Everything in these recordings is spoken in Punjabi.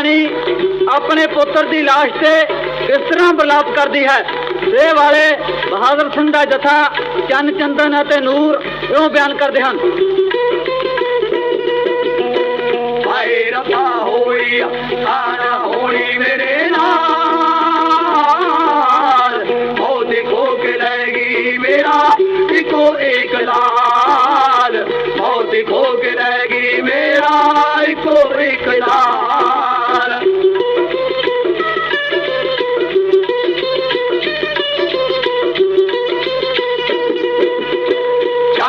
ਰਾਣੀ ਆਪਣੇ ਪੁੱਤਰ ਦੀ ਲਾਸ਼ ਤੇ ਕਿਸ ਤਰ੍ਹਾਂ ਬਰਲਾਪ ਕਰਦੀ ਹੈ। ਇਹ ਵਾਲੇ ਬਹਾਦਰ ਸਿੰਘ ਦਾ ਜਥਾ ਚੰਨ ਚੰਦਨ ਅਤੇ ਨੂਰ ਇਉਂ ਬਿਆਨ ਕਰਦੇ ਹਨ। ਹਾਏ ਰਫਾ ਹੋਈ, ਆਣਾ ਹੋਣੀ ਮੇਰੇ ਨਾਲ। ਉਹ ਦੇਖੋ ਕਿ ਲੈਗੀ ਮੇਰਾ ਇੱਕੋ ਇੱਕ ਲਾਲ। ਉਹ ਦੇਖੋ ਕਿ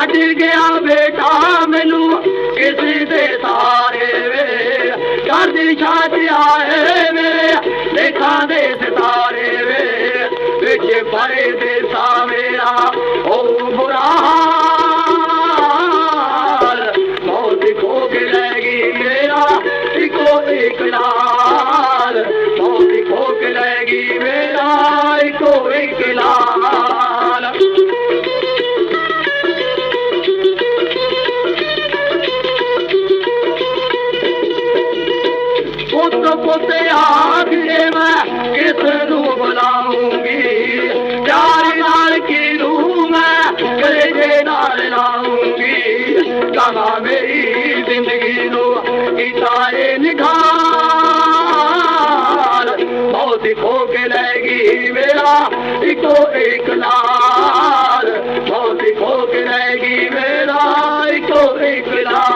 ਛੱਡ ਗਿਆ ਬੇਟਾ ਮੈਨੂੰ ਕਿਸੇ ਦੇ ਸਾਰੇ ਵੇ ਕਰਦੀ ਛਾਤ ਆਏ ਮੇਰੇ ਦੇਖਾਂ ਦੇ ਸਿਤਾਰੇ ਵੇ ਵਿੱਚ ਭਰੇ ਦੇ ਪੁੱਤ ਆਖੇ ਮੈਂ ਕਿਸ ਨੂੰ ਬੁਲਾਉਂਗੀ ਪਿਆਰ ਨਾਲ ਕਿਨੂੰ ਮੈਂ ਕਲੇਜੇ ਨਾਲ ਲਾਉਂਗੀ? ਕਮਾ ਮੇਰੀ ਜ਼ਿੰਦਗੀ ਨੂੰ ਕੀਤਾ ਏ ਬਹੁਤ ਖੋ ਕੇ ਲੈ ਗਈ ਮੇਰਾ, ਇੱਕੋ ਇੱਕ ਲਾਲ ਬਹੁਤ ਖੋ ਕੇ ਲੈ ਗਈ ਮੇਰਾ, ਇੱਕੋ ਇੱਕ ਲਾਲ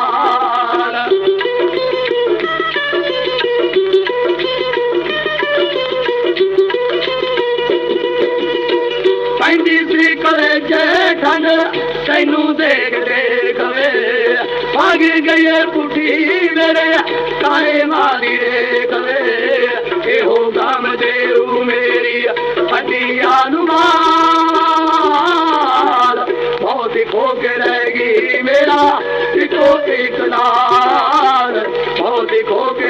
ਜੇ ਠੰਡ ਤੈਨੂੰ ਦੇਖ ਦੇਖ ਵੇ ਭਾਗ ਗਈ ਪੁੱਠੀ ਮੇਰੇ ਕਾਏ ਮਾਰੀ ਰੇ ਕਵੇ ਇਹੋ ਗਮ ਦੇਉ ਮੇਰੀ, ਹੱਡੀਆਂ ਨੂੰ ਮਾਰ। ਬਹੁਤ ਖੋ ਕੇ ਰਹਿ ਗਈ ਮੇਰਾ ਇੱਕੋ ਇੱਕ ਲਾਲ ਬਹੁਤ ਖੋ ਕੇ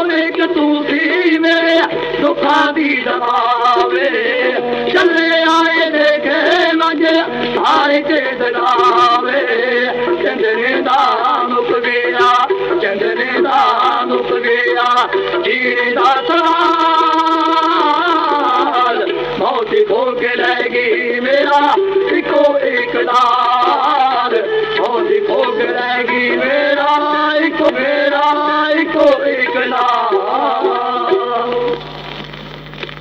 ਇੱਕੋ ਇੱਕ ਤੂੰ ਸੀ ਮੇਰੇ ਦੁੱਖਾਂ ਦੀ ਦਵਾਵੇ ਚੱਲੇ ਆਏ ਦੇਖੇ ਮੰਜ ਸਾਰੇ ਤੇ ਦਲਾਵੇ ਚੰਦਰੇ ਦਾ ਮੁੱਕ ਗਿਆ ਚੰਦਰੇ ਦਾ ਮੁੱਕ ਗਿਆ ਜੀਣੇ ਦਾ ਸਵਾਲ ਮੌਤ ਖੋ ਕੇ ਲੈ ਗਈ ਮੇਰਾ, ਇੱਕੋ ਇੱਕ ਲਾਲ। ਮੌਤ ਖੋ ਕੇ ਲੈ ਗਈ ਮੇਰਾ, ਇੱਕ ਮੇਰਾ, ਇੱਕੋ ਇੱਕ ਲਾਲ